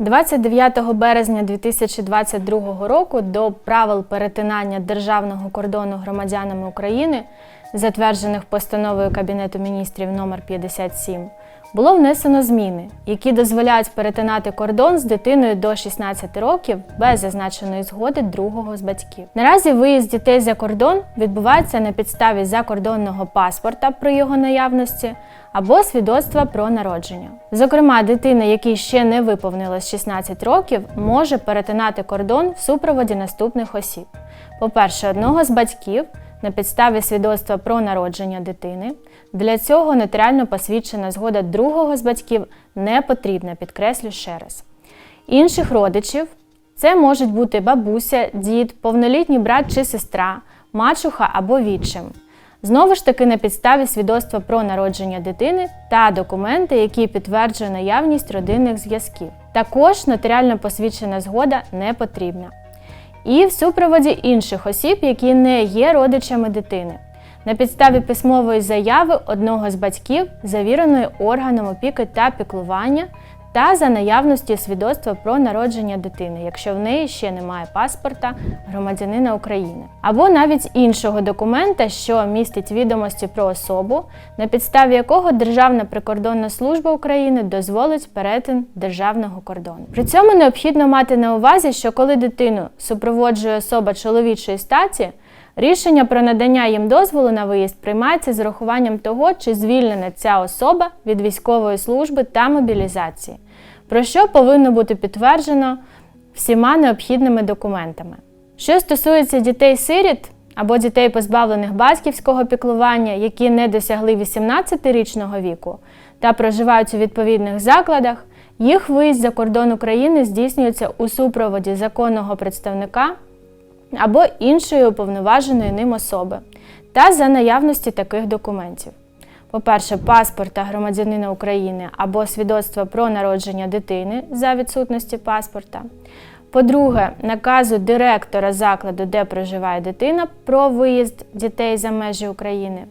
29 березня 2022 року до правил перетинання державного кордону громадянами України, затверджених постановою Кабінету міністрів номер 57, було внесено зміни, які дозволяють перетинати кордон з дитиною до 16 років без зазначеної згоди другого з батьків. Наразі виїзд дітей за кордон відбувається на підставі закордонного паспорта при його наявності або свідоцтва про народження. Зокрема, дитина, якій ще не виповнилось 16 років, може перетинати кордон в супроводі наступних осіб: по-перше, одного з батьків на підставі свідоцтва про народження дитини. Для цього нотаріально посвідчена згода другого з батьків не потрібна, підкреслю ще раз. Інших родичів це можуть бути бабуся, дід, повнолітній брат чи сестра, мачуха або відчим. Знову ж таки на підставі свідоцтва про народження дитини та документи, які підтверджують наявність родинних зв'язків. Також нотаріально посвідчена згода не потрібна. І в супроводі інших осіб, які не є родичами дитини. На підставі письмової заяви одного з батьків, завіреної органом опіки та піклування, та за наявності свідоцтва про народження дитини, якщо в неї ще немає паспорта громадянина України, або навіть іншого документа, що містить відомості про особу, на підставі якого Державна прикордонна служба України дозволить перетин державного кордону. При цьому необхідно мати на увазі, що коли дитину супроводжує особа чоловічої статі. Рішення про надання їм дозволу на виїзд приймається з урахуванням того, чи звільнена ця особа від військової служби та мобілізації, про що повинно бути підтверджено всіма необхідними документами. Що стосується дітей-сиріт або дітей, позбавлених батьківського піклування, які не досягли 18-річного віку та проживають у відповідних закладах, їх виїзд за кордон України здійснюється у супроводі законного представника або іншої уповноваженої ним особи та за наявності таких документів. По-перше, паспорта громадянина України або свідоцтва про народження дитини за відсутності паспорта. По-друге, наказу директора закладу, де проживає дитина, про виїзд дітей за межі України.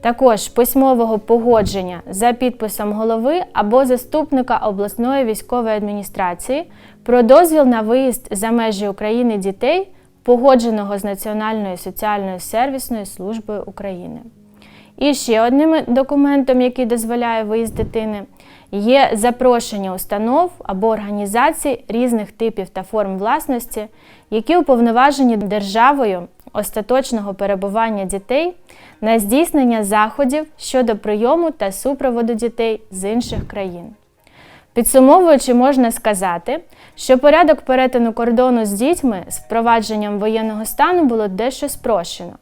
Також письмового погодження за підписом голови або заступника обласної військової адміністрації про дозвіл на виїзд за межі України дітей погодженого з Національною соціальною сервісною службою України. І ще одним документом, який дозволяє виїзд дитини, є запрошення установ або організацій різних типів та форм власності, які уповноважені державою остаточного перебування дітей на здійснення заходів щодо прийому та супроводу дітей з інших країн. Підсумовуючи, можна сказати, що порядок перетину кордону з дітьми з впровадженням воєнного стану було дещо спрощено.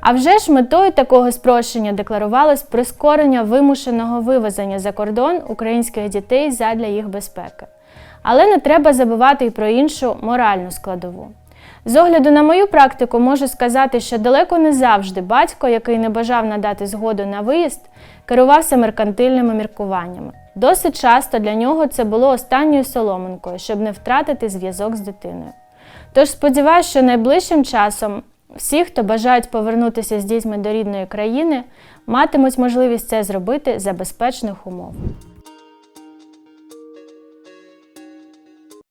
А вже ж метою такого спрощення декларувалось прискорення вимушеного вивезення за кордон українських дітей задля їх безпеки. Але не треба забувати і про іншу моральну складову. З огляду на мою практику можу сказати, що далеко не завжди батько, який не бажав надати згоду на виїзд, керувався меркантильними міркуваннями. Досить часто для нього це було останньою соломинкою, щоб не втратити зв'язок з дитиною. Тож сподіваюся, що найближчим часом всі, хто бажають повернутися з дітьми до рідної країни, матимуть можливість це зробити за безпечних умов.